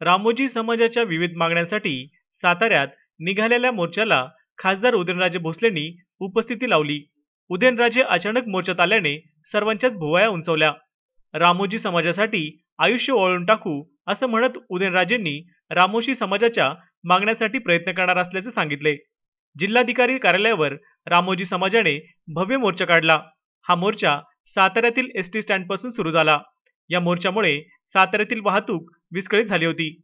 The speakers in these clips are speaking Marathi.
रामोजी समाजाच्या विविध मागण्यांसाठी साताऱ्यात निघालेल्या मोर्चाला खासदार उदयनराजे भोसलेंनी उपस्थिती लावली. उदयनराजे अचानक मोर्चात आल्याने सर्वांच्याच भुवया उंचवल्या. रामोजी समाजासाठी आयुष्य ओळून टाकू असं म्हणत उदयनराजेंनी रामोशी समाजाच्या मागण्यासाठी प्रयत्न करणार असल्याचे सांगितले. जिल्हाधिकारी कार्यालयावर रामोजी समाजाने भव्य मोर्चा काढला. हा मोर्चा साताऱ्यातील एस टी सुरू झाला. या मोर्चामुळे साताऱ्यातील वाहतूक विस्कळीत झाली होती.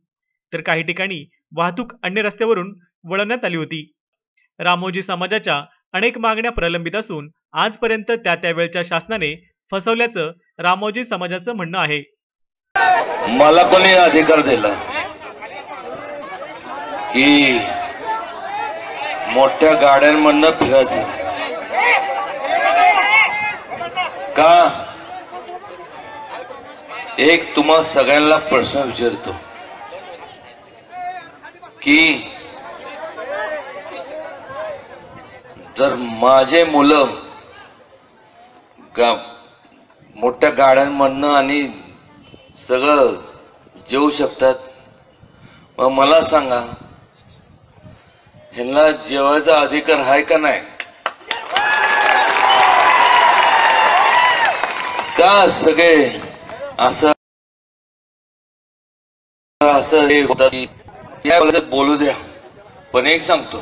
तर काही ठिकाणी वाहतूक अन्य रस्त्यावरून वळवण्यात आली होती. रामोजी समाजाच्या अनेक मागण्या प्रलंबित असून आजपर्यंत त्या त्यावेळच्या शासनाने फसवल्याचं रामोजी समाजाचं म्हणणं आहे. मला कोणी अधिकार दिला की मोठ्या गाड्यांमधनं फिरायचं? का? एक तुम्हा सगळ्यांना प्रश्न विचारतो. की जर माझे मुलं गा मोठ्या गाड्यांमधनं आणि सगळं जेवू शकतात मग मला सांगा ह्यांना जेवायचा अधिकार आहे का नाही? का सगळे असं असं हे होतं की बोलू द्या पण एक सांगतो.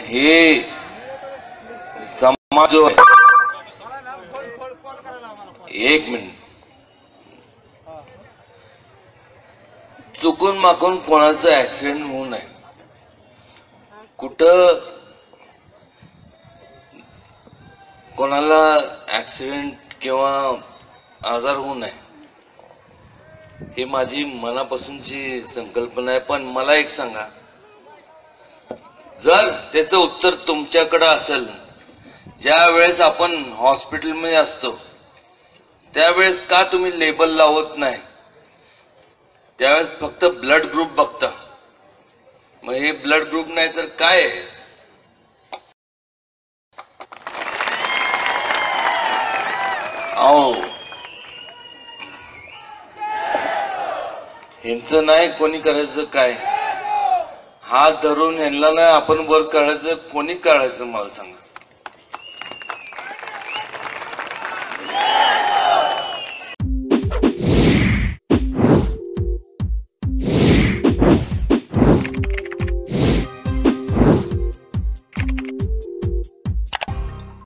हे समाज जो आहे एक मिनिट. चुकून माकून कोणाचं ऍक्सिडेंट होऊ नये. कुठं कोणाला ऍक्सिडेंट किंवा आजार होऊ नये ही माझी मनापासूनची संकल्पना आहे. पण मला एक सांगा जर त्याचं उत्तर तुमच्याकडे असेल ज्या वेळेस आपण हॉस्पिटलमध्ये असतो त्यावेळेस का तुम्ही लेबल लावत नाही? त्यावेळेस फक्त ब्लड ग्रुप बघता. मग हे ब्लड ग्रुप नाही तर काय आहे? अहो ह्यांचं नाही कोणी करायचं काय? हात धरून ह्यांना नाही आपण वर काढायचं कोणी काढायचं मला सांगा?